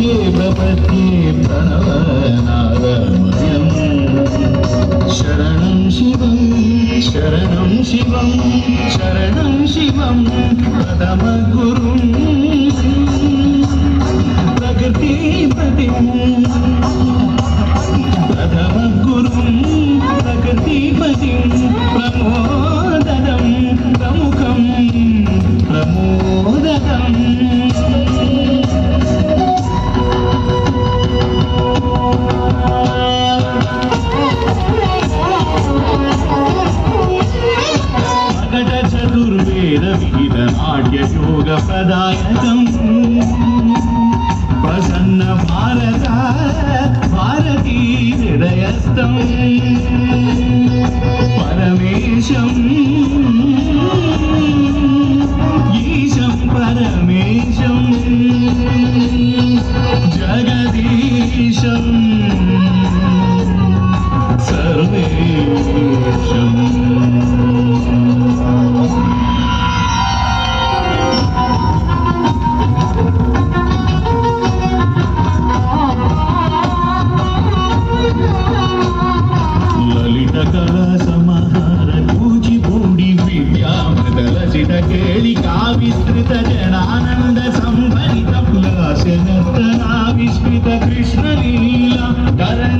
देवपति प्रणवनारमयं शरणं शिवं शरणं शिवं शरणं शिवं पदमगुरुं प्रगतिपतिं प्रथमगुरुं प्रगतिपतिं प्रमो യശോഗപദാശകം പ്രസന്ന ഭാരത ഭാരതീ ഹൃദയസ്ഥം. പരമേശം ഈശം പരമേശം. ജഗദീശം സർവേശം. ఆనంద సంభరిత పులాస నృత్య విస్మిత కృష్ణ లీలా కరణ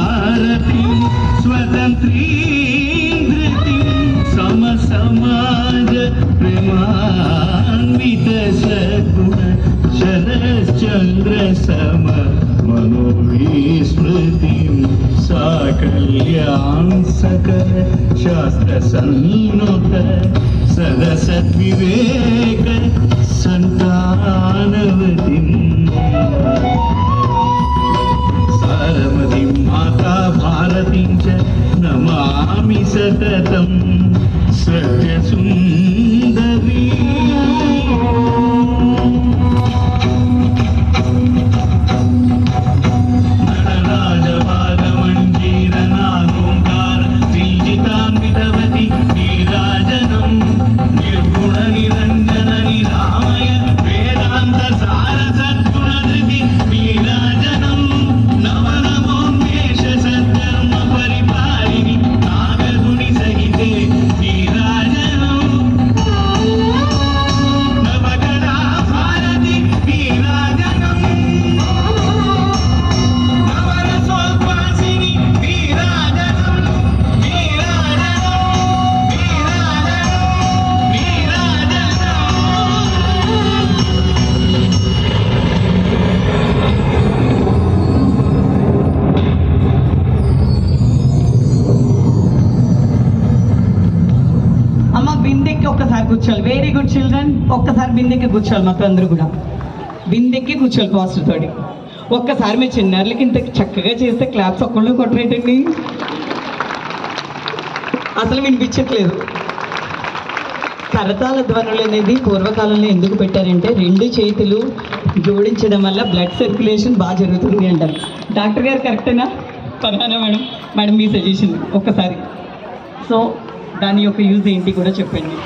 कल्याण सकल शास्त्र सन्नुत विवेक सन्तानवतिम् బిందెక్కి ఒక్కసారి కూర్చోాలి వెరీ గుడ్ చిల్డ్రన్ ఒక్కసారి బిందెక్కి కూర్చోాలి మొత్తం అందరూ కూడా. బిందెక్కి కూర్చోాలి పాస్టర్ తోటి. ఒక్కసారి మీ చిన్నారులకి ఇంత చక్కగా చేస్తే క్లాప్స్ ఒక్కళ్ళు కొట్టరేటండి? అసలు వినిపించట్లేదు. కరతాల ధ్వనులు అనేది పూర్వకాలంలో ఎందుకు పెట్టారంటే రెండు చేతులు జోడించడం వల్ల బ్లడ్ సర్క్యులేషన్ బాగా జరుగుతుంది అంటారు. డాక్టర్ గారు కరెక్టేనా పదానా మేడం. మేడం మీ సజెషన్ ఒక్కసారి. సో దాని యొక్క యూజ్ ఏంటి కూడా చెప్పండి.